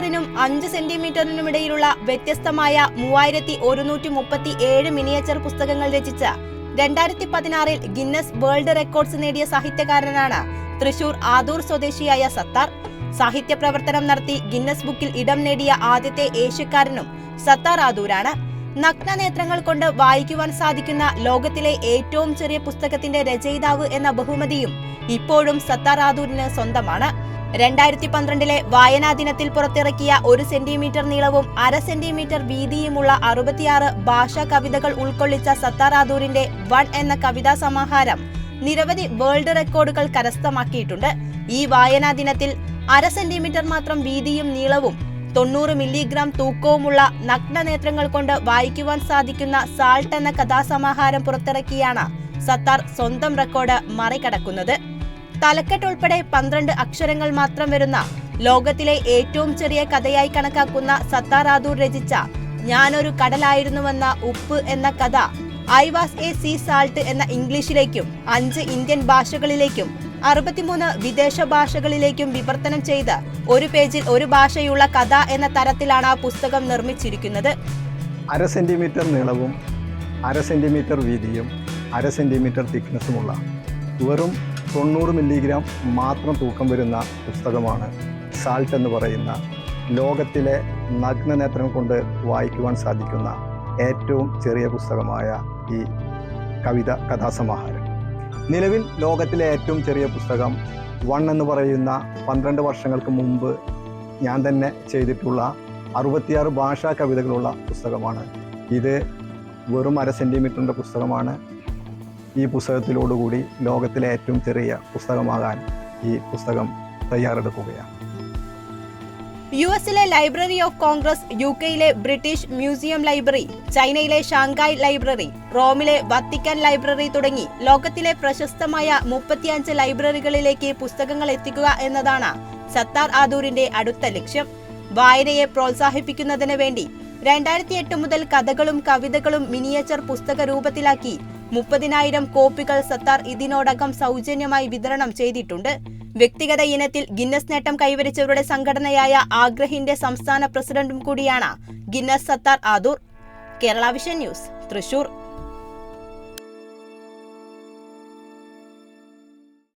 സെന്റിമീറ്ററിനും അഞ്ച് സെന്റിമീറ്ററിനും ഇടയിലുള്ള വ്യത്യസ്തമായ മൂവായിരത്തി ഒരുന്നൂറ്റി മുപ്പത്തി ഏഴ് മിനിയേച്ചർ പുസ്തകങ്ങൾ രചിച്ച രണ്ടായിരത്തി പതിനാറിൽ ഗിന്നസ് വേൾഡ് റെക്കോർഡ്സ് നേടിയ സാഹിത്യകാരനാണ് തൃശൂർ ആദൂർ സ്വദേശിയായ സത്താർ. സാഹിത്യ പ്രവർത്തനം നടത്തി ഗിന്നസ് ബുക്കിൽ ഇടം നേടിയ ആദ്യത്തെ ഏഷ്യക്കാരനും സത്താർ ആദൂരാണ്. നഗ്ന നേത്രങ്ങൾ കൊണ്ട് വായിക്കുവാൻ സാധിക്കുന്ന ലോകത്തിലെ ഏറ്റവും ചെറിയ പുസ്തകത്തിന്റെ രചയിതാവ് എന്ന ബഹുമതിയും ഇപ്പോഴും സത്താർ ആദൂരിന് സ്വന്തമാണ്. രണ്ടായിരത്തി പന്ത്രണ്ടിലെ വായനാ ദിനത്തിൽ പുറത്തിറക്കിയ ഒരു സെന്റിമീറ്റർ നീളവും അര സെന്റിമീറ്റർ വീതിയുമുള്ള അറുപത്തിയാറ് ഭാഷാ കവിതകൾ ഉൾക്കൊള്ളിച്ച സത്താർ ആദൂരിന്റെ വൺ എന്ന കവിതാ സമാഹാരം നിരവധി വേൾഡ് റെക്കോർഡുകൾ കരസ്ഥമാക്കിയിട്ടുണ്ട്. ഈ വായനാ ദിനത്തിൽ അര സെന്റിമീറ്റർ മാത്രം വീതിയും നീളവും തൊണ്ണൂറ് മില്ലിഗ്രാം തൂക്കവുമുള്ള നഗ്നനേത്രങ്ങൾ കൊണ്ട് വായിക്കുവാൻ സാധിക്കുന്ന സാൾട്ട് എന്ന കഥാസമാഹാരം പുറത്തിറക്കിയാണ് സത്താർ സ്വന്തം റെക്കോർഡ് മറികടക്കുന്നത്. തലക്കെട്ട് ഉൾപ്പെടെ പന്ത്രണ്ട് അക്ഷരങ്ങൾ മാത്രം വരുന്ന ലോകത്തിലെ ഏറ്റവും ചെറിയ കഥയായി കണക്കാക്കുന്ന സത്താർ ആദൂർ രചിച്ച ഞാനൊരു കടലായിരുന്നുവെന്ന ഉപ്പ് എന്ന കഥ I was a sea salt എന്ന ഇംഗ്ലീഷിലേക്കും അഞ്ച് ഇന്ത്യൻ ഭാഷകളിലേക്കും അറുപത്തിമൂന്ന് വിദേശ ഭാഷകളിലേക്കും വിവർത്തനം ചെയ്ത് ഒരു പേജിൽ ഒരു ഭാഷയുള്ള കഥ എന്ന തരത്തിലാണ് ആ പുസ്തകം നിർമ്മിച്ചിരിക്കുന്നത്. അര സെന്റിമീറ്റർ നീളവും അര സെന്റിമീറ്റർ വീതിയും അര സെന്റിമീറ്റർ തിക്നെസ്സുമുള്ള വെറും തൊണ്ണൂറ് മില്ലിഗ്രാം മാത്രം തൂക്കം വരുന്ന പുസ്തകമാണ് സാൾട്ട് എന്ന് പറയുന്ന ലോകത്തിലെ നഗ്നനേത്രം കൊണ്ട് വായിക്കുവാൻ സാധിക്കുന്ന ഏറ്റവും ചെറിയ പുസ്തകമായ ഈ കവിത കഥാസമാഹാരം. നിലവിൽ ലോകത്തിലെ ഏറ്റവും ചെറിയ പുസ്തകം വൺ എന്ന് പറയുന്ന പന്ത്രണ്ട് വർഷങ്ങൾക്ക് മുമ്പ് ഞാൻ തന്നെ ചെയ്തിട്ടുള്ള അറുപത്തിയാറ് ഭാഷാ കവിതകളുള്ള പുസ്തകമാണ്. ഇത് വെറും അര സെന്റിമീറ്ററിന്റെ പുസ്തകമാണ്. ഈ പുസ്തകത്തിലോടുകൂടി ലോകത്തിലെ ഏറ്റവും ചെറിയ പുസ്തകമാകാൻ ഈ പുസ്തകം തയ്യാറെടുക്കുകയാണ്. യു എസിലെ ലൈബ്രറി ഓഫ് കോൺഗ്രസ് യു കെയിലെ ബ്രിട്ടീഷ് മ്യൂസിയം ലൈബ്രറി ചൈനയിലെ ഷാങ്കായ് ലൈബ്രറി റോമിലെ വത്തിക്കാൻ ലൈബ്രറി തുടങ്ങി ലോകത്തിലെ പ്രശസ്തമായ മുപ്പത്തിയഞ്ച് ലൈബ്രറികളിലേക്ക് പുസ്തകങ്ങൾ എത്തിക്കുക എന്നതാണ് സത്താർ ആദൂരിന്റെ അടുത്ത ലക്ഷ്യം. വായനയെ പ്രോത്സാഹിപ്പിക്കുന്നതിന് വേണ്ടി രണ്ടായിരത്തി എട്ട് മുതൽ കഥകളും കവിതകളും മിനിയേച്ചർ പുസ്തക രൂപത്തിലാക്കി മുപ്പതിനായിരം കോപ്പികൾ സത്താർ ഇതിനോടകം സൗജന്യമായി വിതരണം ചെയ്തിട്ടുണ്ട്. വ്യക്തിഗത ഇനത്തിൽ ഗിന്നസ് നേട്ടം കൈവരിച്ചവരുടെ സംഘടനയായ ആഗ്രഹിന്റെ സംസ്ഥാന പ്രസിഡന്റും കൂടിയാണ് Guinness Sattar Adoor. Kerala vision news Thrissur.